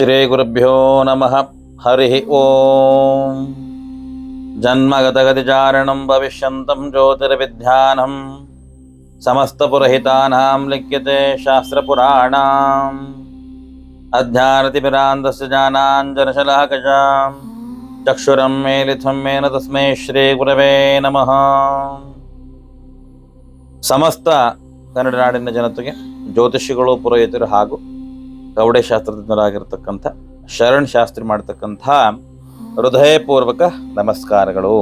శ్రీగురుభ్యో నమ హరి ఓం జన్మగతగతిచారణం భవిష్యంతం జ్యోతిర్విధ్యానం సమస్తపురహితానాం లిఖ్యతే శాస్త్రపురాణాం అధ్యానతిమిరాంతస్య జానాంజనశలాకజాం చక్షురం మేలిథం మేన తస్మై శ్రీగురవే నమ ಸಮಸ್ತ ಕನ್ನಡ ನಾಡಿನ ಜನತೆಗೆ ಜ್ಯೋತಿಷಿಗಳು ಪುರೋಹಿತರು ಹಾಗೂ ಕವಡೆ ಶಾಸ್ತ್ರಜ್ಞರಾಗಿರ್ತಕ್ಕಂಥ ಶರಣ್ ಶಾಸ್ತ್ರಿ ಮಾಡ್ತಕ್ಕಂಥ ಹೃದಯಪೂರ್ವಕ ನಮಸ್ಕಾರಗಳು.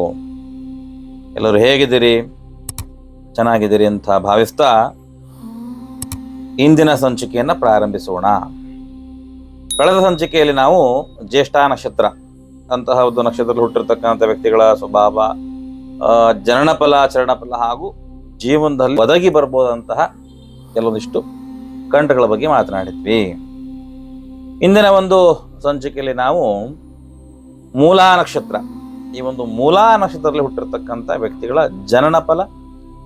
ಎಲ್ಲರೂ ಹೇಗಿದ್ದೀರಿ? ಚೆನ್ನಾಗಿದ್ದೀರಿ ಅಂತ ಭಾವಿಸ್ತಾ ಇಂದಿನ ಸಂಚಿಕೆಯನ್ನು ಪ್ರಾರಂಭಿಸೋಣ. ಕಳೆದ ಸಂಚಿಕೆಯಲ್ಲಿ ನಾವು ಜ್ಯೇಷ್ಠ ನಕ್ಷತ್ರ ಅಂತಹ ಒಂದು ನಕ್ಷತ್ರದಲ್ಲಿ ಹುಟ್ಟಿರ್ತಕ್ಕಂಥ ವ್ಯಕ್ತಿಗಳ ಸ್ವಭಾವ ಜನನಫಲ ಚರಣಫಲ ಹಾಗೂ ಜೀವನದಲ್ಲಿ ಒದಗಿ ಬರ್ಬೋದಂತಹ ಕೆಲವೊಂದಿಷ್ಟು ಕಂಠಗಳ ಬಗ್ಗೆ ಮಾತನಾಡಿದ್ವಿ. ಇಂದಿನ ಒಂದು ಸಂಚಿಕೆಯಲ್ಲಿ ನಾವು ಮೂಲಾ ನಕ್ಷತ್ರ, ಈ ಒಂದು ಮೂಲಾ ನಕ್ಷತ್ರದಲ್ಲಿ ಹುಟ್ಟಿರ್ತಕ್ಕಂಥ ವ್ಯಕ್ತಿಗಳ ಜನನ ಜನನಫಲ,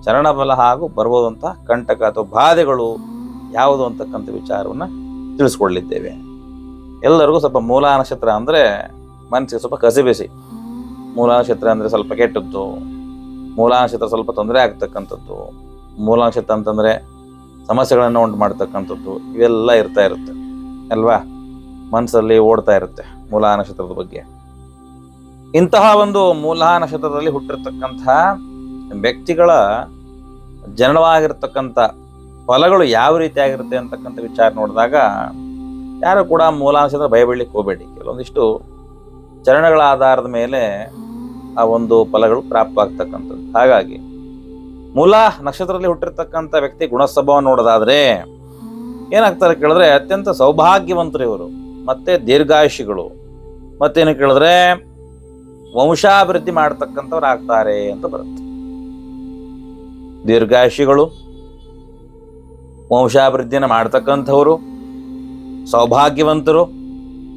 ಚರಣಫಲ ಹಾಗೂ ಬರ್ಬೋದಂತಹ ಕಂಟಕ ಅಥವಾ ಬಾಧೆಗಳು ಯಾವುದು ಅಂತಕ್ಕಂಥ ವಿಚಾರವನ್ನು ತಿಳಿಸ್ಕೊಳ್ಳಿದ್ದೇವೆ ಎಲ್ಲರಿಗೂ ಸ್ವಲ್ಪ ಮೂಲಾ ನಕ್ಷತ್ರ ಅಂದರೆ ಮನಸ್ಸಿಗೆ ಸ್ವಲ್ಪ ಕಸಿಬಿಸಿ ಮೂಲಾ ನಕ್ಷತ್ರ ಅಂದರೆ ಸ್ವಲ್ಪ ಕೆಟ್ಟದ್ದು, ಮೂಲಾ ನಕ್ಷತ್ರ ಸ್ವಲ್ಪ ತೊಂದರೆ ಆಗ್ತಕ್ಕಂಥದ್ದು, ಮೂಲಾ ನಕ್ಷತ್ರ ಅಂತಂದರೆ ಸಮಸ್ಯೆಗಳನ್ನು ಉಂಟು ಮಾಡ್ತಕ್ಕಂಥದ್ದು, ಇವೆಲ್ಲ ಇರ್ತಾ ಇರುತ್ತೆ, ಅಲ್ವಾ? ಮನಸ್ಸಲ್ಲಿ ಓಡ್ತಾ ಇರುತ್ತೆ ಮೂಲಾ ನಕ್ಷತ್ರದ ಬಗ್ಗೆ. ಇಂತಹ ಒಂದು ಮೂಲಾ ನಕ್ಷತ್ರದಲ್ಲಿ ಹುಟ್ಟಿರ್ತಕ್ಕಂತಹ ವ್ಯಕ್ತಿಗಳ ಜನನವಾಗಿರ್ತಕ್ಕಂಥ ಫಲಗಳು ಯಾವ ರೀತಿ ಆಗಿರುತ್ತೆ ಅಂತಕ್ಕಂಥ ವಿಚಾರ ನೋಡಿದಾಗ ಯಾರು ಕೂಡ ಮೂಲಾ ನಕ್ಷತ್ರ ಭಯಬೀಳಲಿಕ್ಕೆ ಹೋಗಬೇಡಿ. ಕೆಲವೊಂದಿಷ್ಟು ಚರಣಗಳ ಆಧಾರದ ಮೇಲೆ ಆ ಒಂದು ಫಲಗಳು ಪ್ರಾಪ್ತವಾಗ್ತಕ್ಕಂಥದ್ದು. ಹಾಗಾಗಿ ಮೂಲ ನಕ್ಷತ್ರದಲ್ಲಿ ಹುಟ್ಟಿರ್ತಕ್ಕಂಥ ವ್ಯಕ್ತಿ ಗುಣಸ್ವಭಾವ ನೋಡೋದಾದ್ರೆ ಏನಾಗ್ತಾರೆ ಕೇಳಿದ್ರೆ ಅತ್ಯಂತ ಸೌಭಾಗ್ಯವಂತರು ಇವರು. ಮತ್ತೆ ದೀರ್ಘಾಯುಷಿಗಳು. ಮತ್ತೇನು ಕೇಳಿದ್ರೆ, ವಂಶಾಭಿವೃದ್ಧಿ ಮಾಡ್ತಕ್ಕಂಥವ್ರು ಆಗ್ತಾರೆ ಅಂತ ಬರುತ್ತೆ. ದೀರ್ಘಾಯುಷಿಗಳು ವಂಶಾಭಿವೃದ್ಧಿನ ಮಾಡ್ತಕ್ಕಂಥವ್ರು, ಸೌಭಾಗ್ಯವಂತರು,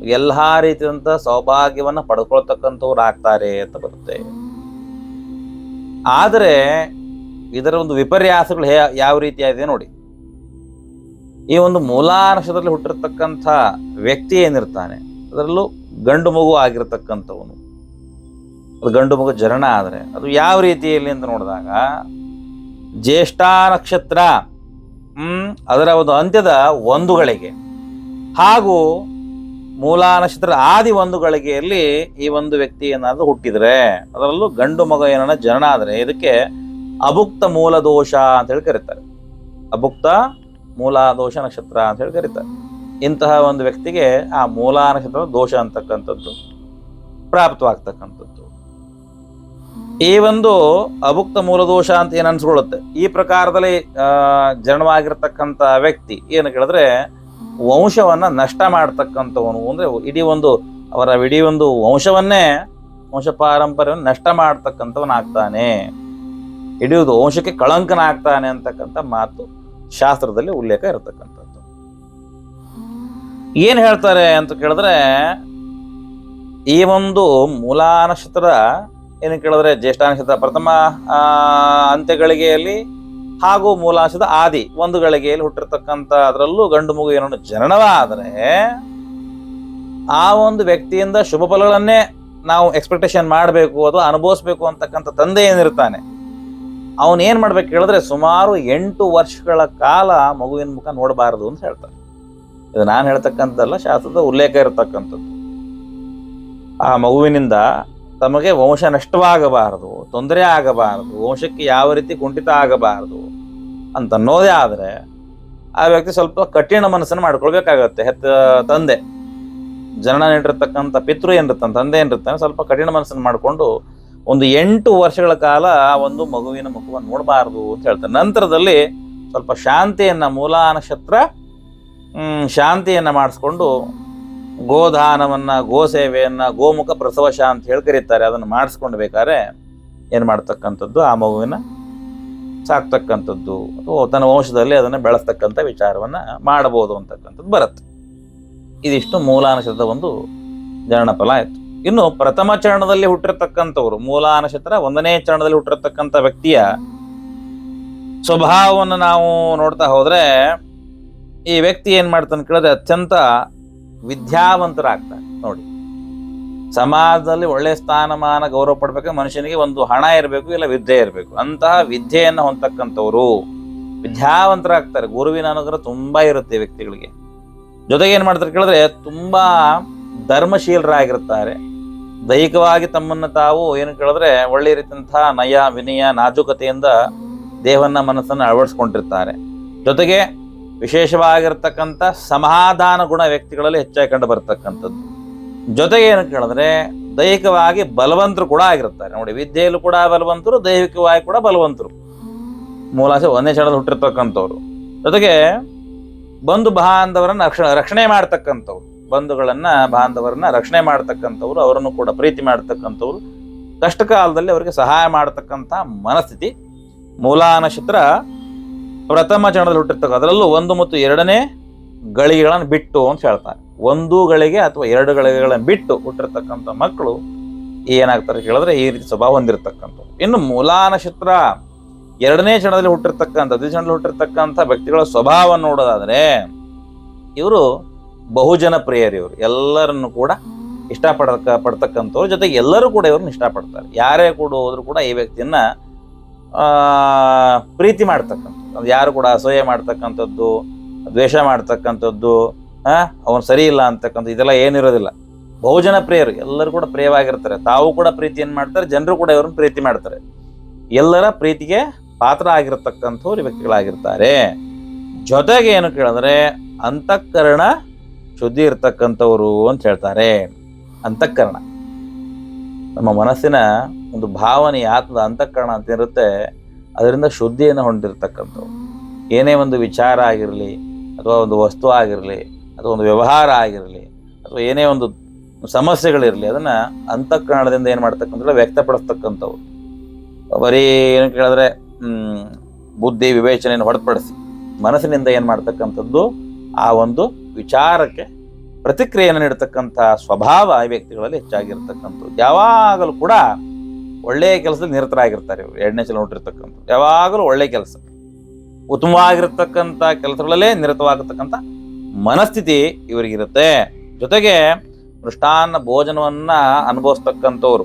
ಎಲ್ಲ ರೀತಿಯಾದಂಥ ಸೌಭಾಗ್ಯವನ್ನು ಪಡ್ಕೊಳ್ತಕ್ಕಂಥವ್ರು ಆಗ್ತಾರೆ ಅಂತ ಬರುತ್ತೆ. ಆದರೆ, ಇದರ ಒಂದು ವಿಪರ್ಯಾಸಗಳು ಯಾವ ರೀತಿಯಾಗಿದೆ ನೋಡಿ. ಈ ಒಂದು ಮೂಲಾ ಹುಟ್ಟಿರ್ತಕ್ಕಂಥ ವ್ಯಕ್ತಿ ಏನಿರ್ತಾನೆ, ಅದರಲ್ಲೂ ಗಂಡು ಮಗು ಆಗಿರತಕ್ಕಂಥವನು. ಅದು ಗಂಡು ಮಗು ಜರಣ ಆದರೆ, ಅದು ಯಾವ ರೀತಿಯಲ್ಲಿ ಅಂತ ನೋಡಿದಾಗ, ಜ್ಯೇಷ್ಠ ನಕ್ಷತ್ರ ಅದರ ಒಂದು ಅಂತ್ಯದ ಒಂದುಗಳಿಗೆ ಹಾಗೂ ಮೂಲಾ ನಕ್ಷತ್ರದ ಆದಿ ಒಂದು ಗಳಿಗೆಯಲ್ಲಿ ಈ ಒಂದು ವ್ಯಕ್ತಿ ಏನಾದರೂ ಹುಟ್ಟಿದರೆ, ಅದರಲ್ಲೂ ಗಂಡು ಮಗ ಏನಾರ ಜನನ ಆದರೆ ಇದಕ್ಕೆ ಅಭುಕ್ತ ಮೂಲ ದೋಷ ಅಂತ ಹೇಳಿ ಕರೀತಾರೆ. ಅಭುಕ್ತ ಮೂಲ ದೋಷ ನಕ್ಷತ್ರ ಅಂತ ಹೇಳಿ ಕರೀತಾರೆ. ಇಂತಹ ಒಂದು ವ್ಯಕ್ತಿಗೆ ಆ ಮೂಲಾ ನಕ್ಷತ್ರ ದೋಷ ಅಂತಕ್ಕಂಥದ್ದು, ಪ್ರಾಪ್ತವಾಗ್ತಕ್ಕಂಥದ್ದು. ಈ ಒಂದು ಅಭುಕ್ತ ಮೂಲ ದೋಷ ಅಂತ ಏನು ಅನ್ಸ್ಕೊಳ್ಳುತ್ತೆ? ಈ ಪ್ರಕಾರದಲ್ಲಿ ಜನವಾಗಿರ್ತಕ್ಕಂಥ ವ್ಯಕ್ತಿ ಏನು ಕೇಳಿದ್ರೆ, ವಂಶವನ್ನ ನಷ್ಟ ಮಾಡ್ತಕ್ಕಂಥವನು. ಅಂದ್ರೆ ಇಡೀ ಒಂದು, ಅವರ ಇಡೀ ಒಂದು ವಂಶವನ್ನೇ, ವಂಶ ಪಾರಂಪರ್ಯವನ್ನು ನಷ್ಟ ಮಾಡ್ತಕ್ಕಂಥವನಾಗ್ತಾನೆ. ಇಡೀ ಒಂದು ವಂಶಕ್ಕೆ ಕಳಂಕನಾಗ್ತಾನೆ ಅಂತಕ್ಕಂಥ ಮಾತು. ಶಾಸ್ತ್ರದಲ್ಲಿ ಉಲ್ಲೇಖ ಇರತಕ್ಕಂಥದ್ದು. ಏನು ಹೇಳ್ತಾರೆ ಅಂತ ಕೇಳಿದ್ರೆ, ಈ ಒಂದು ಮೂಲಾ ನಕ್ಷತ್ರ ಏನು ಕೇಳಿದ್ರೆ ಜ್ಯೇಷ್ಠ ನಕ್ಷತ್ರ ಪ್ರಥಮ ಅಂತ್ಯಗಳಿಗೆಯಲ್ಲಿ ಹಾಗೂ ಮೂಲಾಂಶದ ಆದಿ ಒಂದು ಗಳಿಗೆಯಲ್ಲಿ ಹುಟ್ಟಿರ್ತಕ್ಕಂಥ ಅದರಲ್ಲೂ ಗಂಡು ಮಗು ಏನೋ ಜನನವಾದರೆ, ಆ ಒಂದು ವ್ಯಕ್ತಿಯಿಂದ ಶುಭ ಫಲಗಳನ್ನೇ ನಾವು ಎಕ್ಸ್ಪೆಕ್ಟೇಷನ್ ಮಾಡಬೇಕು ಅಥವಾ ಅನುಭವಿಸ್ಬೇಕು ಅಂತಕ್ಕಂಥ ತಂದೆ ಏನಿರ್ತಾನೆ ಅವನು ಏನ್ ಮಾಡ್ಬೇಕು ಹೇಳಿದ್ರೆ ಸುಮಾರು ಎಂಟು ವರ್ಷಗಳ ಕಾಲ ಮಗುವಿನ ಮುಖ ನೋಡಬಾರದು ಅಂತ ಹೇಳ್ತಾರೆ. ಇದು ನಾನು ಹೇಳ್ತಕ್ಕಂಥದ್ದಲ್ಲ, ಶಾಸ್ತ್ರದ ಉಲ್ಲೇಖ ಇರತಕ್ಕಂಥದ್ದು. ಆ ಮಗುವಿನಿಂದ ತಮಗೆ ವಂಶ ನಷ್ಟವಾಗಬಾರದು, ತೊಂದರೆ ಆಗಬಾರದು, ವಂಶಕ್ಕೆ ಯಾವ ರೀತಿ ಕುಂಠಿತ ಆಗಬಾರದು ಅಂತ ಅನ್ನೋದೇ ಆದರೆ ಆ ವ್ಯಕ್ತಿ ಸ್ವಲ್ಪ ಕಠಿಣ ಮನಸ್ಸನ್ನು ಮಾಡ್ಕೊಳ್ಬೇಕಾಗತ್ತೆ. ಹೆತ್ತ ತಂದೆ. ಜನನ ನೀಡಿರ್ತಕ್ಕಂಥ ಪಿತೃ ಏನಿರ್ತಾನೆ ತಂದೆ ಏನಿರ್ತಾನೆ ಸ್ವಲ್ಪ ಕಠಿಣ ಮನಸ್ಸನ್ನು ಮಾಡಿಕೊಂಡು ಒಂದು ಎಂಟು ವರ್ಷಗಳ ಕಾಲ ಒಂದು ಮಗುವಿನ ಮುಖವನ್ನು ನೋಡಬಾರದು ಅಂತ ಹೇಳ್ತಾರೆ. ನಂತರದಲ್ಲಿ ಸ್ವಲ್ಪ ಶಾಂತಿಯನ್ನ ಮೂಲಾ ನಕ್ಷತ್ರ ಶಾಂತಿಯನ್ನ ಮಾಡಿಸ್ಕೊಂಡು ಗೋಧಾನವನ್ನ ಗೋಸೇವೆಯನ್ನ, ಗೋಮುಖ ಪ್ರಸವ ಅಂತ ಹೇಳಿ ಕರೀತಾರೆ. ಅದನ್ನು ಮಾಡಿಸ್ಕೊಂಡು ಬೇಕಾದ್ರೆ ಏನು ಮಾಡ್ತಕ್ಕಂಥದ್ದು? ಆ ಮಗುವಿನ ಸಾಕ್ತಕ್ಕಂಥದ್ದು. ಅಥವಾ ತನ್ನ ವಂಶದಲ್ಲಿ ಅದನ್ನು ಬೆಳೆಸ್ತಕ್ಕಂಥ ವಿಚಾರವನ್ನ ಮಾಡಬಹುದು ಅಂತಕ್ಕಂಥದ್ದು ಬರುತ್ತೆ. ಇದಿಷ್ಟು ಮೂಲಾನಕ್ಷತ್ರದ ಒಂದು ಜನನ ಫಲ ಆಯ್ತು. ಇನ್ನು ಪ್ರಥಮ ಚರಣದಲ್ಲಿ ಹುಟ್ಟಿರತಕ್ಕಂಥವ್ರು, ಮೂಲ ನಕ್ಷತ್ರ ಒಂದನೇ ಚರಣದಲ್ಲಿ ಹುಟ್ಟಿರ್ತಕ್ಕಂಥ ವ್ಯಕ್ತಿಯ ಸ್ವಭಾವವನ್ನು ನಾವು ನೋಡ್ತಾ ಹೋದ್ರೆ, ಈ ವ್ಯಕ್ತಿ ಏನ್ ಮಾಡ್ತಾನೆ ಕೇಳಿದ್ರೆ ಅತ್ಯಂತ ವಿದ್ಯಾವಂತರಾಗ್ತಾರೆ ನೋಡಿ. ಸಮಾಜದಲ್ಲಿ ಒಳ್ಳೆ ಸ್ಥಾನಮಾನ ಗೌರವ ಪಡ್ಬೇಕು ಮನುಷ್ಯನಿಗೆ ಒಂದು ಹಣ ಇರಬೇಕು ಇಲ್ಲ ವಿದ್ಯೆ ಇರಬೇಕು. ಅಂತಹ ವಿದ್ಯೆಯನ್ನು ಹೊಂದತಕ್ಕಂಥವ್ರು ವಿದ್ಯಾವಂತರಾಗ್ತಾರೆ. ಗುರುವಿನ ಅನುಗ್ರಹ ತುಂಬಾ ಇರುತ್ತೆ ವ್ಯಕ್ತಿಗಳಿಗೆ. ಜೊತೆಗೆ ಏನ್ ಮಾಡ್ತಾರೆ ಕೇಳಿದ್ರೆ ತುಂಬಾ ಧರ್ಮಶೀಲರಾಗಿರ್ತಾರೆ ದೈಹಿಕವಾಗಿ ತಮ್ಮನ್ನು ತಾವು ಏನು ಕೇಳಿದ್ರೆ ಒಳ್ಳೆ ರೀತಿಯಂಥ ನಯ, ವಿನಯ, ನಾಜುಕತೆಯಿಂದ ದೇಹವನ್ನ, ಮನಸ್ಸನ್ನು ಅಳವಡಿಸ್ಕೊಂಡಿರ್ತಾರೆ. ಜೊತೆಗೆ ವಿಶೇಷವಾಗಿರ್ತಕ್ಕಂಥ ಸಮಾಧಾನ ಗುಣ ವ್ಯಕ್ತಿಗಳಲ್ಲಿ ಹೆಚ್ಚಾಗಿ ಕಂಡು ಬರ್ತಕ್ಕಂಥದ್ದು. ಜೊತೆಗೆ ಏನು ಕೇಳಿದ್ರೆ ದೈಹಿಕವಾಗಿ ಬಲವಂತರು ಕೂಡ ಆಗಿರ್ತಾರೆ ನೋಡಿ, ವಿದ್ಯೆಯಲ್ಲೂ ಕೂಡ ಬಲವಂತರು, ದೈಹಿಕವಾಗಿ ಕೂಡ ಬಲವಂತರು. ಮೂಲಾಸೆ ಒಂದೇ ಕ್ಷಣದಲ್ಲಿ ಹುಟ್ಟಿರ್ತಕ್ಕಂಥವ್ರು. ಜೊತೆಗೆ ಬಂಧು ಬಾಂಧವರನ್ನು ರಕ್ಷಣೆ ರಕ್ಷಣೆ ಮಾಡ್ತಕ್ಕಂಥವ್ರು. ಬಂಧುಗಳನ್ನ, ಬಾಂಧವರನ್ನ ರಕ್ಷಣೆ ಮಾಡ್ತಕ್ಕಂಥವ್ರು, ಅವರನ್ನು ಕೂಡ ಪ್ರೀತಿ ಮಾಡ್ತಕ್ಕಂಥವ್ರು. ಕಷ್ಟ ಕಾಲದಲ್ಲಿ ಅವರಿಗೆ ಸಹಾಯ ಮಾಡತಕ್ಕಂಥ ಮನಸ್ಥಿತಿ. ಮೂಲಾ ನಕ್ಷತ್ರ ಪ್ರಥಮ ಚರಣದಲ್ಲಿ ಹುಟ್ಟಿರ್ತಕ್ಕ ಅದರಲ್ಲೂ ಒಂದು ಮತ್ತು ಎರಡನೇ ಗಳಿಗೆಗಳನ್ನು ಬಿಟ್ಟು ಅಂತ ಹೇಳ್ತಾರೆ. ಒಂದು ಗಳಿಗೆ ಅಥವಾ ಎರಡು ಗಳಿಗೆಗಳನ್ನು ಬಿಟ್ಟು ಹುಟ್ಟಿರ್ತಕ್ಕಂಥ ಮಕ್ಕಳು ಏನಾಗ್ತಾರೆ ಹೇಳಿದ್ರೆ ಈ ರೀತಿ ಸ್ವಭಾವ ಹೊಂದಿರತಕ್ಕಂಥವ್ರು. ಇನ್ನು ಮೂಲಾ ನಕ್ಷತ್ರ ಎರಡನೇ ಚರಣದಲ್ಲಿ ಹುಟ್ಟಿರ್ತಕ್ಕಂಥ ದ್ವಿಚರಣದಲ್ಲಿ ಹುಟ್ಟಿರ್ತಕ್ಕಂಥ ವ್ಯಕ್ತಿಗಳ ಸ್ವಭಾವ ನೋಡೋದಾದರೆ, ಇವರು ಬಹುಜನ ಪ್ರಿಯರಿ ಇವರು ಎಲ್ಲರನ್ನು ಕೂಡ ಇಷ್ಟಪಡಕ, ಪಡ್ತಕ್ಕಂಥವ್ರು ಜೊತೆಗೆ ಎಲ್ಲರೂ ಕೂಡ ಇವ್ರನ್ನ ಇಷ್ಟಪಡ್ತಾರೆ. ಯಾರೇ ಕೂಡ ಹೋದ್ರು ಕೂಡ ಈ ವ್ಯಕ್ತಿಯನ್ನ ಪ್ರೀತಿ ಮಾಡ್ತಕ್ಕಂಥದ್ದು. ಯಾರು ಕೂಡ ಅಸಹ್ಯ ಮಾಡ್ತಕ್ಕಂಥದ್ದು, ದ್ವೇಷ ಮಾಡ್ತಕ್ಕಂಥದ್ದು ಹಾಂ ಅವನು ಸರಿ ಇಲ್ಲ ಅಂತಕ್ಕಂಥ ಇದೆಲ್ಲ ಏನಿರೋದಿಲ್ಲ. ಬಹುಜನ ಪ್ರಿಯರು ಎಲ್ಲರೂ ಕೂಡ ಪ್ರಿಯವಾಗಿರ್ತಾರೆ. ತಾವು ಕೂಡ ಪ್ರೀತಿಯನ್ನು ಮಾಡ್ತಾರೆ, ಜನರು ಕೂಡ ಇವ್ರನ್ನ ಪ್ರೀತಿ ಮಾಡ್ತಾರೆ. ಎಲ್ಲರ ಪ್ರೀತಿಗೆ ಪಾತ್ರ ಆಗಿರತಕ್ಕಂಥವ್ರು ವ್ಯಕ್ತಿಗಳಾಗಿರ್ತಾರೆ. ಜೊತೆಗೆ ಏನು ಕೇಳಿದ್ರೆ, ಅಂತಃಕರಣ ಶುದ್ಧಿ ಇರ್ತಕ್ಕಂಥವ್ರು ಅಂತ ಹೇಳ್ತಾರೆ. ಅಂತಃಕರಣ. ನಮ್ಮ ಮನಸ್ಸಿನ ಒಂದು ಭಾವನೆ ಆತ್ಮದ ಅಂತಃಕರಣ ಅಂತ ಇರುತ್ತೆ. ಅದರಿಂದ ಶುದ್ಧಿಯನ್ನು ಹೊಂದಿರತಕ್ಕಂಥವು ಏನೇ ಒಂದು ವಿಚಾರ ಆಗಿರಲಿ, ಅಥವಾ ಒಂದು ವಸ್ತು ಆಗಿರಲಿ, ಅಥವಾ ಒಂದು ವ್ಯವಹಾರ ಆಗಿರಲಿ, ಅಥವಾ ಏನೇ ಒಂದು ಸಮಸ್ಯೆಗಳಿರಲಿ, ಅದನ್ನು ಅಂತಃಕರಣದಿಂದ ಏನು ಮಾಡ್ತಕ್ಕಂಥ ವ್ಯಕ್ತಪಡಿಸ್ತಕ್ಕಂಥವು ಬರೀ ಏನು ಕೇಳಿದ್ರೆ ಬುದ್ಧಿ ವಿವೇಚನೆಯನ್ನು ಹೊರತುಪಡಿಸಿ ಮನಸ್ಸಿನಿಂದ ಏನು ಮಾಡ್ತಕ್ಕಂಥದ್ದು ಆ ಒಂದು ವಿಚಾರಕ್ಕೆ ಪ್ರತಿಕ್ರಿಯೆಯನ್ನು ನೀಡತಕ್ಕಂಥ ಸ್ವಭಾವ ಈ ವ್ಯಕ್ತಿಗಳಲ್ಲಿ ಹೆಚ್ಚಾಗಿರ್ತಕ್ಕಂಥದ್ದು. ಯಾವಾಗಲೂ ಕೂಡ ಒಳ್ಳೆಯ ಕೆಲಸದಲ್ಲಿ ನಿರತರಾಗಿರ್ತಾರೆ ಇವರು. ಎರಡನೇ ಸಲ ನೋಡಿರ್ತಕ್ಕಂಥದ್ದು. ಯಾವಾಗಲೂ ಒಳ್ಳೆಯ ಕೆಲಸ. ಉತ್ತಮವಾಗಿರ್ತಕ್ಕಂಥ ಕೆಲಸಗಳಲ್ಲೇ ನಿರತವಾಗಿರ್ತಕ್ಕಂಥ ಮನಸ್ಥಿತಿ ಇವರಿಗಿರುತ್ತೆ. ಜೊತೆಗೆ ಮೃಷ್ಟಾನ್ನ ಭೋಜನವನ್ನ ಅನುಭವಿಸ್ತಕ್ಕಂಥವ್ರು,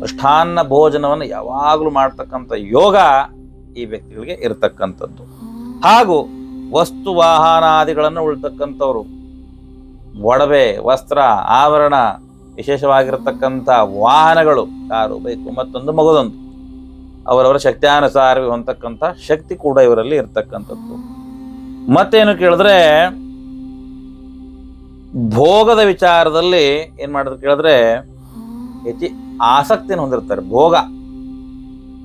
ಮೃಷ್ಟಾನ್ನ ಭೋಜನವನ್ನು ಯಾವಾಗಲೂ ಮಾಡ್ತಕ್ಕಂಥ ಯೋಗ ಈ ವ್ಯಕ್ತಿಗಳಿಗೆ ಇರತಕ್ಕಂಥದ್ದು. ಹಾಗೂ ವಸ್ತು ವಾಹನಾದಿಗಳನ್ನು ಉಳ್ತಕ್ಕಂಥವ್ರು. ಒಡವೆ, ವಸ್ತ್ರ, ಆಭರಣ, ವಿಶೇಷವಾಗಿರತಕ್ಕಂಥ ವಾಹನಗಳು ಕಾರು ಬೈಕು? ಮತ್ತೊಂದು ಮಗದೊಂದು. ಅವರವರ ಶಕ್ತಿಯಾನುಸಾರ ಹೊಂದತಕ್ಕಂಥ ಶಕ್ತಿ ಕೂಡ ಇವರಲ್ಲಿ ಇರತಕ್ಕಂಥದ್ದು. ಮತ್ತೇನು ಕೇಳಿದ್ರೆ, ಭೋಗದ ವಿಚಾರದಲ್ಲಿ ಏನು ಮಾಡಿದ್ರು ಕೇಳಿದ್ರೆ, ಹೆಚ್ಚಿ ಆಸಕ್ತಿಯನ್ನು ಹೊಂದಿರ್ತಾರೆ, ಭೋಗ.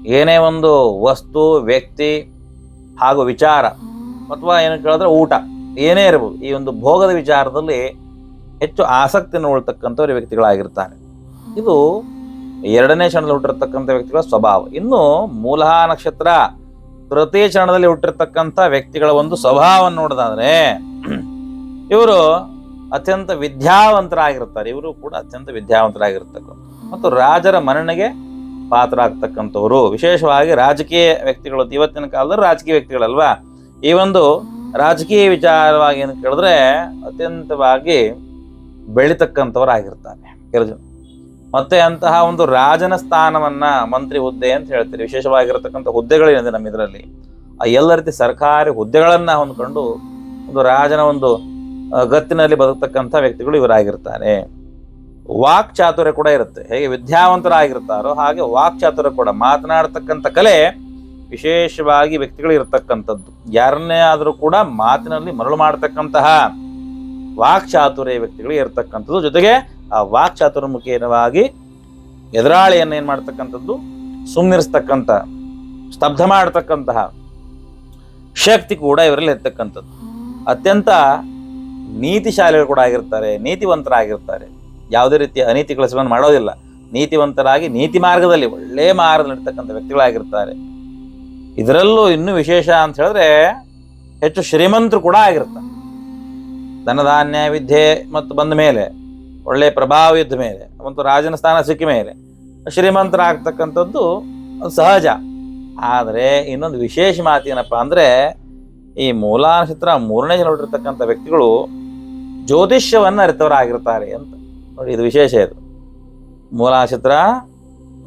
ಏನೇ ಒಂದು ವಸ್ತು, ವ್ಯಕ್ತಿ ಹಾಗೂ ವಿಚಾರ. ಅಥವಾ ಏನು ಕೇಳಿದ್ರೆ ಊಟ, ಏನೇ ಇರ್ಬೋದು, ಈ ಒಂದು ಭೋಗದ ವಿಚಾರದಲ್ಲಿ ಹೆಚ್ಚು ಆಸಕ್ತಿಯನ್ನು ಉಳ್ತಕ್ಕಂಥವ್ರು ವ್ಯಕ್ತಿಗಳಾಗಿರ್ತಾರೆ. ಇದು ಎರಡನೇ ಕ್ಷಣದಲ್ಲಿ ಹುಟ್ಟಿರ್ತಕ್ಕಂಥ ವ್ಯಕ್ತಿಗಳ ಸ್ವಭಾವ. ಇನ್ನು ಮೂಲಹ ನಕ್ಷತ್ರ ತೃತೀಯ ಕ್ಷಣದಲ್ಲಿ ಹುಟ್ಟಿರ್ತಕ್ಕಂಥ ವ್ಯಕ್ತಿಗಳ ಒಂದು ಸ್ವಭಾವವನ್ನು ನೋಡೋದಾದ್ರೆ, ಇವರು ಅತ್ಯಂತ ವಿದ್ಯಾವಂತರಾಗಿರ್ತಾರೆ. ಇವರು ಕೂಡ ಅತ್ಯಂತ ವಿದ್ಯಾವಂತರಾಗಿರ್ತಕ್ಕಂಥ ಮತ್ತು ರಾಜರ ಮನ್ನಣೆಗೆ ಪಾತ್ರ ಆಗ್ತಕ್ಕಂಥವ್ರು ವಿಶೇಷವಾಗಿ ರಾಜಕೀಯ ವ್ಯಕ್ತಿಗಳು, ಇವತ್ತಿನ ಕಾಲದಲ್ಲಿ ರಾಜಕೀಯ ವ್ಯಕ್ತಿಗಳಲ್ವಾ? ಈ ಒಂದು ರಾಜಕೀಯ ವಿಚಾರವಾಗಿ ಏನು ಕೇಳಿದ್ರೆ ಅತ್ಯಂತವಾಗಿ ಬೆಳಿತಕ್ಕಂಥವರಾಗಿರ್ತಾರೆ. ಆಗಿರ್ತಾರೆ ಮತ್ತೆ ಅಂತಹ ಒಂದು ರಾಜನ ಸ್ಥಾನವನ್ನ ಮಂತ್ರಿ ಹುದ್ದೆ ಅಂತ ಹೇಳ್ತೀರಿ. ವಿಶೇಷವಾಗಿರತಕ್ಕಂಥ ಹುದ್ದೆಗಳೇನಿದೆ ನಮ್ಮ ಇದರಲ್ಲಿ. ಆ ಎಲ್ಲ ರೀತಿ ಸರ್ಕಾರಿ ಹುದ್ದೆಗಳನ್ನ ಹೊಂದ್ಕೊಂಡು ಒಂದು ರಾಜನ ಒಂದು ಗತ್ತಿನಲ್ಲಿ ಬದುಕ್ತಕ್ಕಂಥ ವ್ಯಕ್ತಿಗಳು ಇವರಾಗಿರ್ತಾರೆ. ವಾಕ್ ಚಾತುರ್ಯ ಕೂಡ ಇರುತ್ತೆ. ಹೇಗೆ ವಿದ್ಯಾವಂತರಾಗಿರ್ತಾರೋ ಹಾಗೆ ವಾಕ್ ಚಾತುರ್ಯ ಕೂಡ. ಮಾತನಾಡ್ತಕ್ಕಂಥ ಕಲೆ ವಿಶೇಷವಾಗಿ ವ್ಯಕ್ತಿಗಳು ಇರತಕ್ಕಂಥದ್ದು ಯಾರನ್ನೇ ಆದರೂ ಕೂಡ ಮಾತಿನಲ್ಲಿ ಮರಳು ಮಾಡತಕ್ಕಂತಹ ವಾಕ್ ಚಾತುರ್ಯ ವ್ಯಕ್ತಿಗಳು ಇರತಕ್ಕಂಥದ್ದು. ಜೊತೆಗೆ ಆ ವಾಕ್ ಚಾತುರ್ಯ ಮುಖೇನವಾಗಿ ಎದುರಾಳಿಯನ್ನು ಏನು ಮಾಡ್ತಕ್ಕಂಥದ್ದು? ಸುಮ್ಮನಿರಿಸ್ತಕ್ಕಂಥ ಸ್ತಬ್ಧ ಮಾಡತಕ್ಕಂತಹ ಶಕ್ತಿ ಕೂಡ ಇವರಲ್ಲಿ ಇರ್ತಕ್ಕಂಥದ್ದು. ಅತ್ಯಂತ ನೀತಿಶಾಲಿಗಳು ಕೂಡ ಆಗಿರ್ತಾರೆ, ನೀತಿವಂತರಾಗಿರ್ತಾರೆ. ಯಾವುದೇ ರೀತಿಯ ಅನೀತಿ ಕೆಲಸಗಳನ್ನು ಮಾಡೋದಿಲ್ಲ. ನೀತಿವಂತರಾಗಿ ನೀತಿ ಮಾರ್ಗದಲ್ಲಿ ಒಳ್ಳೆಯ ಮಾರ್ಗದಲ್ಲಿ ಇರ್ತಕ್ಕಂಥ ವ್ಯಕ್ತಿಗಳಾಗಿರ್ತಾರೆ. ಇದರಲ್ಲೂ ಇನ್ನೂ ವಿಶೇಷ ಅಂತ ಹೇಳಿದ್ರೆ ಹೆಚ್ಚು ಶ್ರೀಮಂತರು ಕೂಡ ಆಗಿರ್ತಾರೆ. ಧನಧಾನ್ಯ, ವಿದ್ಯೆ ಮತ್ತು ಬಂದ ಮೇಲೆ, ಒಳ್ಳೆ ಪ್ರಭಾವ ಇದ್ದ ಮೇಲೆ ಮತ್ತು ರಾಜನ ಸ್ಥಾನ ಸಿಕ್ಕ ಮೇಲೆ ಶ್ರೀಮಂತರಾಗ್ತಕ್ಕಂಥದ್ದು ಸಹಜ. ಆದರೆ ಇನ್ನೊಂದು ವಿಶೇಷ ಮಾತು ಏನಪ್ಪ ಅಂದ್ರೆ, ಈ ಮೂಲಾ ನಕ್ಷತ್ರ ಮೂರನೇ ಜನ ಹೊರಟಿರ್ತಕ್ಕಂಥ ವ್ಯಕ್ತಿಗಳು ಜ್ಯೋತಿಷ್ಯವನ್ನು ಅರಿತವರಾಗಿರ್ತಾರೆ ಅಂತ. ನೋಡಿ, ಇದು ವಿಶೇಷ ಇದು. ಮೂಲ ನಕ್ಷತ್ರ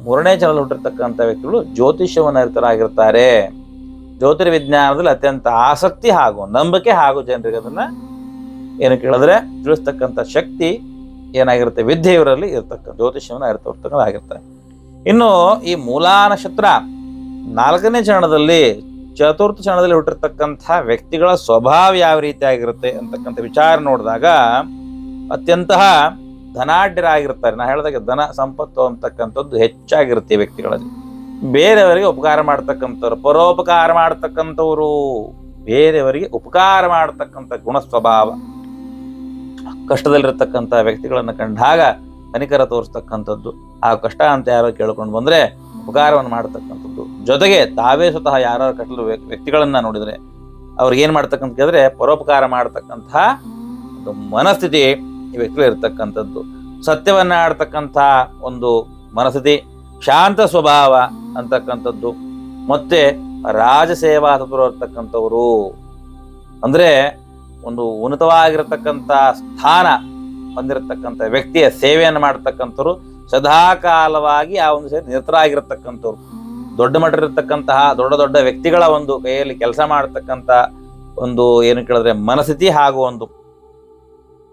ಮೂರನೇ ಚರಣದಲ್ಲಿ ಹುಟ್ಟಿರ್ತಕ್ಕಂಥ ವ್ಯಕ್ತಿಗಳು ಜ್ಯೋತಿಷ್ಯವನ್ನು ಅರಿತರಾಗಿರ್ತಾರೆ ಜ್ಯೋತಿರ್ವಿಜ್ಞಾನದಲ್ಲಿ ಅತ್ಯಂತ ಆಸಕ್ತಿ ಹಾಗೂ ನಂಬಿಕೆ ಹಾಗೂ ಜನರಿಗೆ ಅದನ್ನ ಏನು ಕೇಳಿದ್ರೆ ತಿಳಿಸ್ತಕ್ಕಂಥ ಶಕ್ತಿ ಏನಾಗಿರುತ್ತೆ? ವಿದ್ಯೆ ಇವರಲ್ಲಿ ಇರ್ತಕ್ಕಂಥ ಜ್ಯೋತಿಷ್ಯವನ್ನು ಅರಿತವರ್ತಕ್ಕಂಥಾಗಿರ್ತಾರೆ ಇನ್ನು ಈ ಮೂಲಾ ನಕ್ಷತ್ರ ನಾಲ್ಕನೇ ಚರಣದಲ್ಲಿ ಚತುರ್ಥ ಚರಣದಲ್ಲಿ ಹುಟ್ಟಿರ್ತಕ್ಕಂಥ ವ್ಯಕ್ತಿಗಳ ಸ್ವಭಾವ ಯಾವ ರೀತಿ ಆಗಿರುತ್ತೆ ಅಂತಕ್ಕಂಥ ವಿಚಾರ ನೋಡಿದಾಗ ಅತ್ಯಂತ ಧನಾಢ್ಯರಾಗಿರ್ತಾರೆ ನಾ ಹೇಳಿದಾಗ ಧನ ಸಂಪತ್ತು ಅಂತಕ್ಕಂಥದ್ದು ಹೆಚ್ಚಾಗಿರುತ್ತೆ ವ್ಯಕ್ತಿಗಳಲ್ಲಿ. ಬೇರೆಯವರಿಗೆ ಉಪಕಾರ ಮಾಡ್ತಕ್ಕಂಥವ್ರು, ಪರೋಪಕಾರ ಮಾಡ್ತಕ್ಕಂಥವ್ರು, ಬೇರೆಯವರಿಗೆ ಉಪಕಾರ ಮಾಡ್ತಕ್ಕಂಥ ಗುಣ ಸ್ವಭಾವ ಕಷ್ಟದಲ್ಲಿರತಕ್ಕಂಥ ವ್ಯಕ್ತಿಗಳನ್ನು ಕಂಡಾಗ ಕನಿಕರ ತೋರಿಸ್ತಕ್ಕಂಥದ್ದು. ಆ ಕಷ್ಟ ಅಂತ ಯಾರೋ ಕೇಳ್ಕೊಂಡು ಬಂದರೆ ಉಪಕಾರವನ್ನು ಮಾಡ್ತಕ್ಕಂಥದ್ದು. ಜೊತೆಗೆ ತಾವೇ ಸ್ವತಃ ಯಾರು ಕಟ್ಟಲು ವ್ಯಕ್ತಿಗಳನ್ನು ನೋಡಿದರೆ ಅವ್ರಿಗೆ ಏನು ಮಾಡ್ತಕ್ಕಂಥ ಕೇಳಿದ್ರೆ ಪರೋಪಕಾರ ಮಾಡ್ತಕ್ಕಂಥ ಒಂದು ಮನಸ್ಥಿತಿ ವ್ಯಕ್ತಿಗಳು ಇರ್ತಕ್ಕಂಥದ್ದು. ಸತ್ಯವನ್ನು ಆಡ್ತಕ್ಕಂಥ ಒಂದು ಮನಸ್ಥಿತಿ, ಶಾಂತ ಸ್ವಭಾವ ಅಂತಕ್ಕಂಥದ್ದು. ಮತ್ತೆ ರಾಜಸೇವಾ ತತ್ವರು ಇರ್ತಕ್ಕಂಥವರು ಅಂದರೆ ಒಂದು ಉನ್ನತವಾಗಿರತಕ್ಕಂಥ ಸ್ಥಾನ ಹೊಂದಿರತಕ್ಕಂಥ ವ್ಯಕ್ತಿಯ ಸೇವೆಯನ್ನು ಮಾಡ್ತಕ್ಕಂಥವ್ರು, ಸದಾಕಾಲವಾಗಿ ಆ ಒಂದು ಸೇವೆ ನಿರತರಾಗಿರತಕ್ಕಂಥವ್ರು. ದೊಡ್ಡ ಮಟ್ಟರಿರ್ತಕ್ಕಂತಹ ದೊಡ್ಡ ದೊಡ್ಡ ವ್ಯಕ್ತಿಗಳ ಒಂದು ಕೈಯಲ್ಲಿ ಕೆಲಸ ಮಾಡತಕ್ಕಂಥ ಒಂದು, ಏನು ಕೇಳಿದ್ರೆ ಮನಸ್ಥಿತಿ ಹಾಗೂ ಒಂದು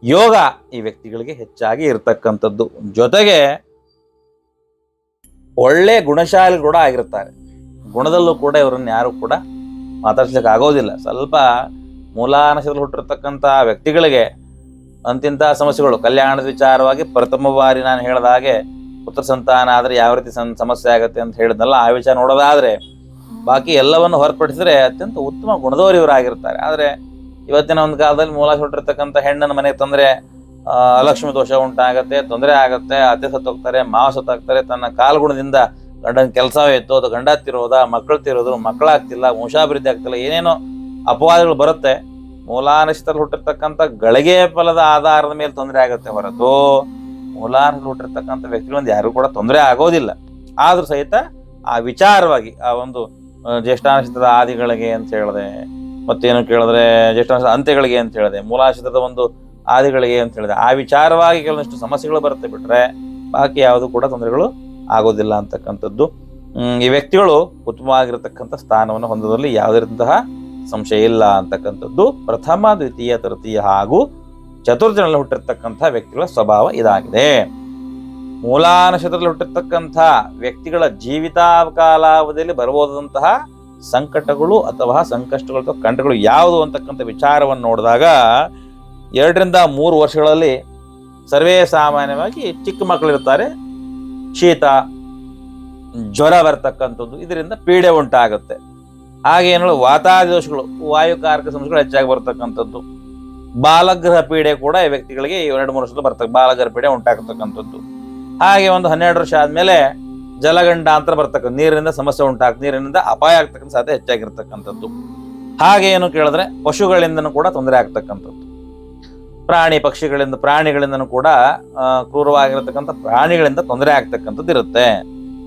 ಯೋಗ ಈ ವ್ಯಕ್ತಿಗಳಿಗೆ ಹೆಚ್ಚಾಗಿ ಇರತಕ್ಕಂಥದ್ದು. ಜೊತೆಗೆ ಒಳ್ಳೆ ಗುಣಶಾಲಿ ಕೂಡ ಆಗಿರ್ತಾರೆ. ಗುಣದಲ್ಲೂ ಕೂಡ ಇವರನ್ನ ಯಾರು ಕೂಡ ಮಾತಾಡ್ಸ್ಲಿಕ್ಕೆ ಆಗೋದಿಲ್ಲ. ಸ್ವಲ್ಪ ಮೂಲಾನಶದಲ್ಲಿ ಹುಟ್ಟಿರ್ತಕ್ಕಂಥ ವ್ಯಕ್ತಿಗಳಿಗೆ ಅಂತಿಂಥ ಸಮಸ್ಯೆಗಳು. ಕಲ್ಯಾಣದ ವಿಚಾರವಾಗಿ ಪ್ರಥಮ ಬಾರಿ ನಾನು ಹೇಳಿದ ಹಾಗೆ ಪುತ್ರ ಸಂತಾನ ಆದ್ರೆ ಯಾವ ರೀತಿ ಸಂ- ಸಮಸ್ಯೆ ಆಗುತ್ತೆ ಅಂತ ಹೇಳಿದ್ನಲ್ಲ ಆ ವಿಚಾರ ನೋಡೋದಾದ್ರೆ ಬಾಕಿ ಎಲ್ಲವನ್ನು ಹೊರತುಪಡಿಸಿದ್ರೆ ಅತ್ಯಂತ ಉತ್ತಮ ಗುಣದವರು ಇವರಾಗಿರ್ತಾರೆ ಆದ್ರೆ ಇವತ್ತಿನ ಒಂದು ಕಾಲದಲ್ಲಿ ಮೂಲ ಸುಟ್ಟಿರ್ತಕ್ಕಂಥ ಹೆಣ್ಣನ ಮನೆಗೆ ತಂದ್ರೆ ಅಲಕ್ಷ್ಮಿ ದೋಷ ಉಂಟಾಗತ್ತೆ ತೊಂದರೆ ಆಗತ್ತೆ ಅತ್ತೆ ಸತ್ತೋಗ್ತಾರೆ ಮಾವ ಸತ್ತಾಗ್ತಾರೆ ತನ್ನ ಕಾಲ್ಗುಣದಿಂದ ಗಂಡನ ಕೆಲಸವೇ ಇತ್ತು ಅದು ಗಂಡ ತಿರೋದ ಮಕ್ಕಳು ತಿರೋದು ಮಕ್ಕಳಾಗ್ತಿಲ್ಲ ವಂಶಾಭಿವೃದ್ಧಿ ಆಗ್ತಿಲ್ಲ ಏನೇನೋ ಅಪವಾದಗಳು ಬರುತ್ತೆ. ಮೂಲಾನಶದಲ್ಲಿ ಹುಟ್ಟಿರ್ತಕ್ಕಂಥ ಗಳಿಗೆ ಫಲದ ಆಧಾರದ ಮೇಲೆ ತೊಂದರೆ ಆಗುತ್ತೆ ಹೊರತು ಮೂಲಾನಶದಲ್ಲಿ ಹುಟ್ಟಿರ್ತಕ್ಕಂಥ ವ್ಯಕ್ತಿಗಳಿಂದ ಯಾರಿಗೂ ಕೂಡ ತೊಂದರೆ ಆಗೋದಿಲ್ಲ. ಆದ್ರೂ ಸಹಿತ ಆ ವಿಚಾರವಾಗಿ ಆ ಒಂದು ಆ, ಜ್ಯೇಷ್ಠಾನಕ್ಷತ್ರದ ಆದಿಗಳಿಗೆ ಅಂತ ಹೇಳಿದೆ ಮತ್ತೇನು ಕೇಳಿದ್ರೆ ಜ್ಯೇಷ್ಠ ಅಂತ್ಯಗಳಿಗೆ ಅಂತ ಹೇಳಿದೆ ಮೂಲಾಶೇತ್ರದ ಒಂದು ಆದಿಗಳಿಗೆ ಅಂತ ಹೇಳಿದೆ. ಆ ವಿಚಾರವಾಗಿ ಕೆಲವೊಂದಿಷ್ಟು ಸಮಸ್ಯೆಗಳು ಬರುತ್ತೆ ಬಿಟ್ರೆ ಬಾಕಿ ಯಾವುದು ಕೂಡ ತೊಂದರೆಗಳು ಆಗೋದಿಲ್ಲ ಅಂತಕ್ಕಂಥದ್ದು. ಈ ವ್ಯಕ್ತಿಗಳು ಉತ್ತಮವಾಗಿರತಕ್ಕಂಥ ಸ್ಥಾನವನ್ನು ಹೊಂದೋದ್ರಲ್ಲಿ ಯಾವುದೇ ಸಂಶಯ ಇಲ್ಲ ಅಂತಕ್ಕಂಥದ್ದು. ಪ್ರಥಮ, ದ್ವಿತೀಯ, ತೃತೀಯ ಹಾಗೂ ಚತುರ್ಥನಲ್ಲಿ ಹುಟ್ಟಿರ್ತಕ್ಕಂಥ ವ್ಯಕ್ತಿಗಳ ಸ್ವಭಾವ ಇದಾಗಿದೆ. ಮೂಲಾನಕ್ಷತ್ರದಲ್ಲಿ ಹುಟ್ಟಿರ್ತಕ್ಕಂಥ ವ್ಯಕ್ತಿಗಳ ಜೀವಿತಾವಕಾಲಾವಧಿಯಲ್ಲಿ ಬರಬಹುದಂತಹ ಸಂಕಟಗಳು ಅಥವಾ ಸಂಕಷ್ಟಗಳು ಅಥವಾ ಕಂಟಗಳು ಯಾವುದು ಅಂತಕ್ಕಂಥ ವಿಚಾರವನ್ನು ನೋಡಿದಾಗ ಎರಡರಿಂದ ಮೂರು ವರ್ಷಗಳಲ್ಲಿ ಸರ್ವೇ ಸಾಮಾನ್ಯವಾಗಿ ಚಿಕ್ಕ ಮಕ್ಕಳಿರ್ತಾರೆ ಶೀತ, ಜ್ವರ ಬರ್ತಕ್ಕಂಥದ್ದು ಇದರಿಂದ ಪೀಡೆ ಉಂಟಾಗುತ್ತೆ. ಹಾಗೆ ಏನು ವಾತಾದೋಷಗಳು ವಾಯುಕಾರಕ ಸಮಸ್ಯೆಗಳು ಹೆಚ್ಚಾಗಿ ಬರ್ತಕ್ಕಂಥದ್ದು. ಬಾಲಗ್ರಹ ಪೀಡೆ ಕೂಡ ಈ ವ್ಯಕ್ತಿಗಳಿಗೆ ಎರಡು ಮೂರು ವರ್ಷದ ಬರ್ತಕ್ಕ ಬಾಲಗ್ರಹ ಪೀಡೆ ಉಂಟಾಗತಕ್ಕಂಥದ್ದು. ಹಾಗೆ ಒಂದು ಹನ್ನೆರಡು ವರ್ಷ ಆದ್ಮೇಲೆ ಜಲಗಂಡಾಂತರ ಬರ್ತಕ್ಕಂಥ ನೀರಿನಿಂದ ಸಮಸ್ಯೆ ಉಂಟಾಗ, ನೀರಿನಿಂದ ಅಪಾಯ ಆಗ್ತಕ್ಕಂಥ ಸಾಧ್ಯ ಹೆಚ್ಚಾಗಿರ್ತಕ್ಕಂಥದ್ದು. ಹಾಗೆ ಏನು ಕೇಳಿದ್ರೆ ಪಶುಗಳಿಂದನೂ ಕೂಡ ತೊಂದರೆ ಆಗ್ತಕ್ಕಂಥದ್ದು. ಪ್ರಾಣಿ ಪಕ್ಷಿಗಳಿಂದ, ಪ್ರಾಣಿಗಳಿಂದನೂ ಕೂಡ ಕ್ರೂರವಾಗಿರತಕ್ಕಂಥ ಪ್ರಾಣಿಗಳಿಂದ ತೊಂದರೆ ಆಗ್ತಕ್ಕಂಥದ್ದು ಇರುತ್ತೆ.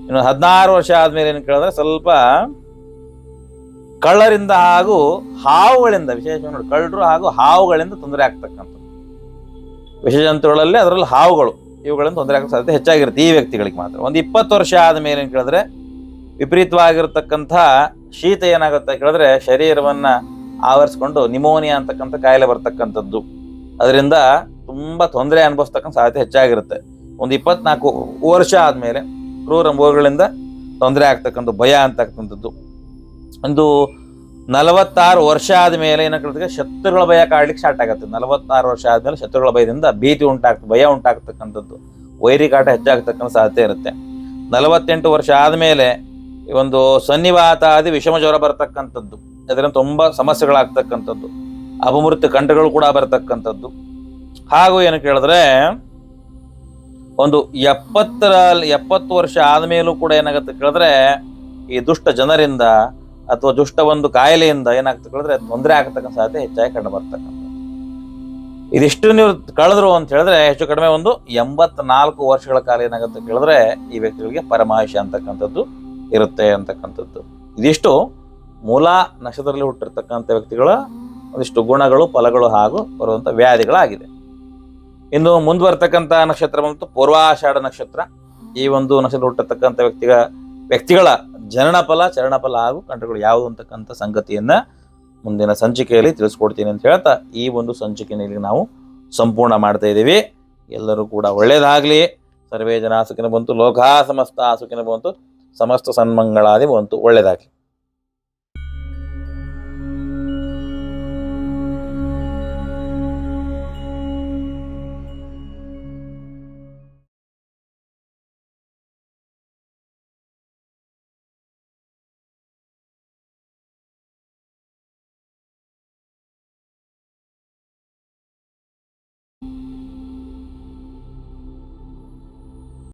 ಇನ್ನು ಹದಿನಾರು ವರ್ಷ ಆದ್ಮೇಲೆ ಏನು ಕೇಳಿದ್ರೆ ಸ್ವಲ್ಪ ಕಳ್ಳರಿಂದ ಹಾಗೂ ಹಾವುಗಳಿಂದ ವಿಶೇಷವಾಗಿ ಕಳ್ಳರು ಹಾಗೂ ಹಾವುಗಳಿಂದ ತೊಂದರೆ ಆಗ್ತಕ್ಕಂಥದ್ದು. ವಿಶೇಷ ಜಂತುಗಳಲ್ಲಿ ಅದರಲ್ಲಿ ಹಾವುಗಳು. ಇವುಗಳಿಂದ ತೊಂದರೆ ಆಗೋ ಸಾಧ್ಯತೆ ಹೆಚ್ಚಾಗಿರುತ್ತೆ ಈ ವ್ಯಕ್ತಿಗಳಿಗೆ ಮಾತ್ರ. ಒಂದು ಇಪ್ಪತ್ತು ವರ್ಷ ಆದ ಮೇಲೆ ಏನು ಕೇಳಿದ್ರೆ, ವಿಪರೀತವಾಗಿರ್ತಕ್ಕಂಥ ಶೀತ ಏನಾಗುತ್ತೆ ಕೇಳಿದ್ರೆ, ಶರೀರವನ್ನು ಆವರಿಸ್ಕೊಂಡು ನಿಮೋನಿಯಾ ಅಂತಕ್ಕಂಥ ಕಾಯಿಲೆ ಬರ್ತಕ್ಕಂಥದ್ದು. ಅದರಿಂದ ತುಂಬ ತೊಂದರೆ ಅನುಭವಿಸ್ತಕ್ಕಂಥ ಸಾಧ್ಯತೆ ಹೆಚ್ಚಾಗಿರುತ್ತೆ. ಒಂದು ಇಪ್ಪತ್ನಾಲ್ಕು ವರ್ಷ ಆದಮೇಲೆ ಕ್ರೂರ ಮೃಗಗಳಿಂದ ತೊಂದರೆ ಆಗ್ತಕ್ಕಂಥ ಭಯ ಅಂತಕ್ಕಂಥದ್ದು ಒಂದು ನಲವತ್ತಾರು ವರ್ಷ ಆದಮೇಲೆ ಏನಾಗ್ತದೆ? ಶತ್ರುಗಳ ಭಯ ಕಾಡ್ಲಿಕ್ಕೆ ಸ್ಟಾರ್ಟ್ ಆಗುತ್ತೆ. ನಲವತ್ತಾರು ವರ್ಷ ಆದಮೇಲೆ ಶತ್ರುಗಳ ಭಯದಿಂದ ಭೀತಿ ಉಂಟಾಗ್ತದೆ ಭಯ ಉಂಟಾಗ್ತಕ್ಕಂಥದ್ದು. ವೈರಿ ಕಾಟ ಹೆಚ್ಚಾಗ್ತಕ್ಕಂಥ ಸಾಧ್ಯತೆ ಇರುತ್ತೆ. ನಲವತ್ತೆಂಟು ವರ್ಷ ಆದಮೇಲೆ ಒಂದು ಸನ್ನಿವಾತಾದಿ ವಿಷಮ ಜ್ವರ ಬರ್ತಕ್ಕಂಥದ್ದು. ಅದರಿಂದ ತುಂಬಾ ಸಮಸ್ಯೆಗಳಾಗ್ತಕ್ಕಂಥದ್ದು. ಅಪಮೃತ ಕಂಠಗಳು ಕೂಡ ಬರತಕ್ಕಂಥದ್ದು. ಹಾಗೂ ಏನು ಕೇಳಿದ್ರೆ ಒಂದು ಎಪ್ಪತ್ತರ ಎಪ್ಪತ್ತು ವರ್ಷ ಆದಮೇಲೂ ಕೂಡ ಏನಾಗುತ್ತೆ ಕೇಳಿದ್ರೆ, ಈ ದುಷ್ಟ ಜನರಿಂದ ಅಥವಾ ದುಷ್ಟ ಒಂದು ಕಾಯಿಲೆಯಿಂದ ಏನಾಗ್ತದೆ ಕೇಳಿದ್ರೆ ತೊಂದರೆ ಆಗ್ತಕ್ಕಂಥ ಸಾಧ್ಯತೆ ಹೆಚ್ಚಾಗಿ ಕಂಡು ಇದಿಷ್ಟು ನೀವು ಕಳೆದ್ರು ಅಂತ ಹೇಳಿದ್ರೆ ಹೆಚ್ಚು ಕಡಿಮೆ ಒಂದು ಎಂಬತ್ನಾಲ್ಕು ವರ್ಷಗಳ ಕಾಲ ಏನಾಗುತ್ತೆ ಕೇಳಿದ್ರೆ ಈ ವ್ಯಕ್ತಿಗಳಿಗೆ ಪರಮಾಯುಷ ಅಂತಕ್ಕಂಥದ್ದು ಇರುತ್ತೆ ಅಂತಕ್ಕಂಥದ್ದು. ಇದಿಷ್ಟು ಮೂಲ ನಕ್ಷತ್ರದಲ್ಲಿ ಹುಟ್ಟಿರ್ತಕ್ಕಂಥ ವ್ಯಕ್ತಿಗಳ ಒಂದಿಷ್ಟು ಗುಣಗಳು, ಫಲಗಳು ಹಾಗೂ ಬರುವಂಥ ವ್ಯಾಧಿಗಳಾಗಿದೆ. ಇನ್ನು ಮುಂದುವರ್ತಕ್ಕಂಥ ನಕ್ಷತ್ರ ಬಂತು ಪೂರ್ವಾಷಾಢ ನಕ್ಷತ್ರ. ಈ ಒಂದು ನಕ್ಷತ್ರ ಹುಟ್ಟಿರ್ತಕ್ಕಂಥ ವ್ಯಕ್ತಿಗ ವ್ಯಕ್ತಿಗಳ ಜನನ ಫಲ ಚರಣ ಫಲ ಹಾಗೂ ಕಂಠಗಳು ಯಾವುದು ಅಂತಕ್ಕಂಥ ಸಂಗತಿಯನ್ನ ಮುಂದಿನ ಸಂಚಿಕೆಯಲ್ಲಿ ತಿಳಿಸ್ಕೊಡ್ತೀನಿ ಅಂತ ಹೇಳ್ತಾ ಈ ಒಂದು ಸಂಚಿಕೆಯಲ್ಲಿ ನಾವು ಸಂಪೂರ್ಣ ಮಾಡ್ತಾ ಇದ್ದೀವಿ. ಎಲ್ಲರೂ ಕೂಡ ಒಳ್ಳೇದಾಗ್ಲಿ. ಸರ್ವೇ ಜನ ಆಸುಕಿನ ಬಂತು ಲೋಕ ಸಮಸ್ತ ಆಸುಕಿನ ಬಂತು, ಸಮಸ್ತ ಸನ್ಮಂಗಳಾದಿ ಬಂತು, ಒಳ್ಳೇದಾಗ್ಲಿ.